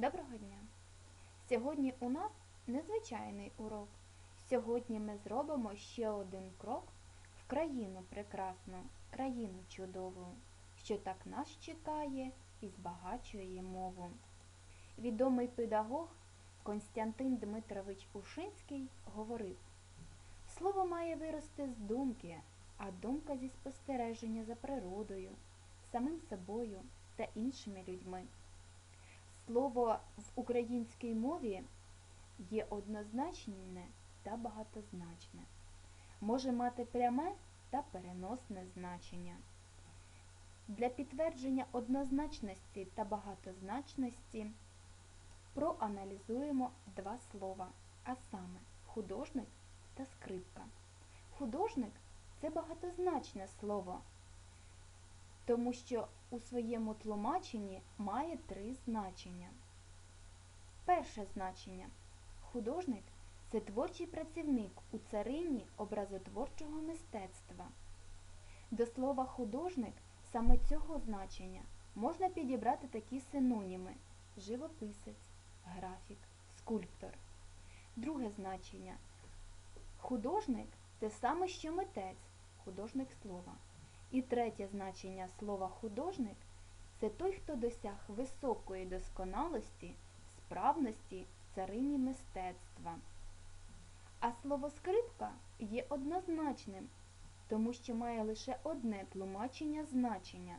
Доброго дня! Сьогодні у нас незвичайний урок. Сьогодні ми зробимо ще один крок в країну прекрасну, країну чудову, що так нас чекає і збагачує мову. Відомий педагог Константин Дмитрович Ушинський говорив: Слово має вирости з думки, а думка зі спостереження за природою, самим собою та іншими людьми. Слово в українській мові є однозначне та багатозначне, може мати пряме та переносне значення. Для підтвердження однозначності та багатозначності проаналізуємо два слова, а саме художник та скрипка. Художник це багатозначне слово, тому що у своєму тлумаченні має три значення. Перше значення. Художник це творчий працівник у царині образотворчого мистецтва. До слова художник саме цього значення можна підібрати такі синоніми живописець, графік, скульптор. Друге значення. Художник те саме, що митець, художник слова. І третє значення слова художник це той, хто досяг високої досконалості, справності в царині мистецтва. А слово скрипка є однозначним, тому що має лише одне тлумачення значення.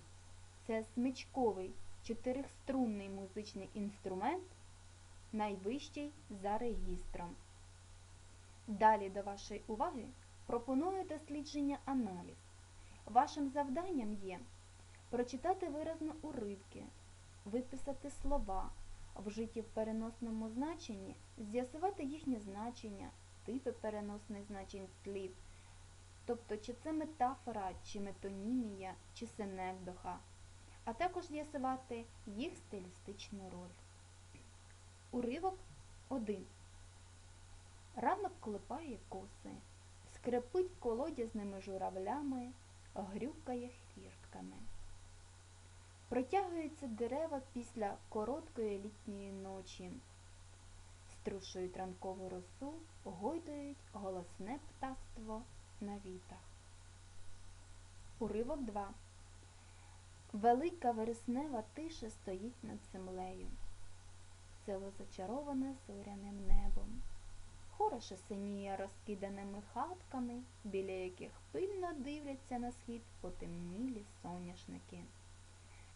Це смичковий чотирихструнний музичний інструмент, найвищий за регістром. Далі до вашої уваги пропоную дослідження аналіз. Вашим завданням є прочитати виразно уривки, виписати слова, вжиті в переносному значенні, з'ясувати їхнє значення, типи переносних значень слів, тобто чи це метафора, чи метонімія, чи синекдоха, а також з'ясувати їх стилістичну роль. Уривок 1. Ранок колипає коси, скрипить колодязними журавлями грюкає хвіртками. Протягуються дерева після короткої літньої ночі, струшують ранкову росу, гойдають голосне птаство на вітах. Уривок 2. Велика вереснева тиша стоїть над землею. Село зачароване зоряним небом. Хороше синіє розкиданими хатками, біля яких пильно дивляться на схід потемнілі соняшники.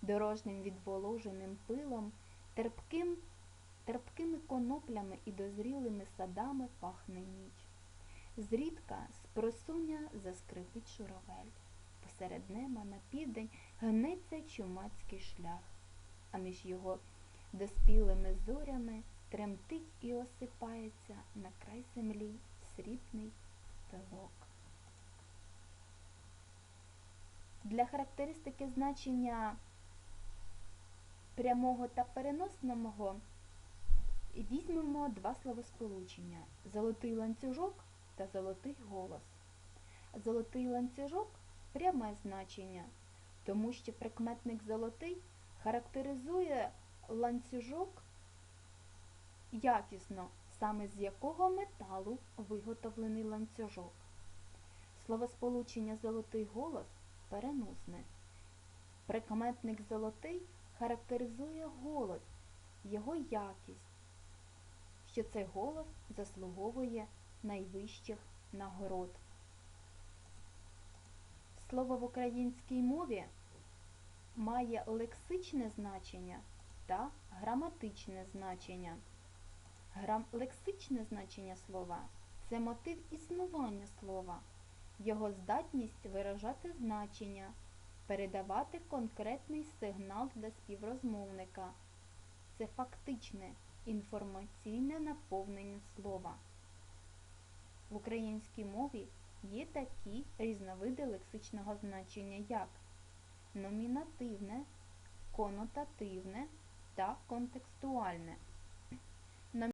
Дорожнім відволоженим пилом, терпким, терпкими коноплями і дозрілими садами пахне ніч. Зрідка з просуня заскрипить шуровель. Посеред неба на південь гнеться чумацький шлях, а між його доспілими зорями тремтить і осипається на край землі срібний пилок. Для характеристики значення прямого та переносного візьмемо два словосполучення золотий ланцюжок та золотий голос. Золотий ланцюжок пряме значення, тому що прикметник золотий характеризує ланцюжок якісно, саме з якого металу виготовлений ланцюжок. Словосполучення золотий голос переносне. Прикметник золотий характеризує голос, його якість, що цей голос заслуговує найвищих нагород. Слово в українській мові має лексичне значення та граматичне значення. Лексичне значення слова це мотив існування слова, його здатність виражати значення, передавати конкретний сигнал для співрозмовника. Це фактичне інформаційне наповнення слова. В українській мові є такі різновиди лексичного значення, як номінативне, конотативне та контекстуальне.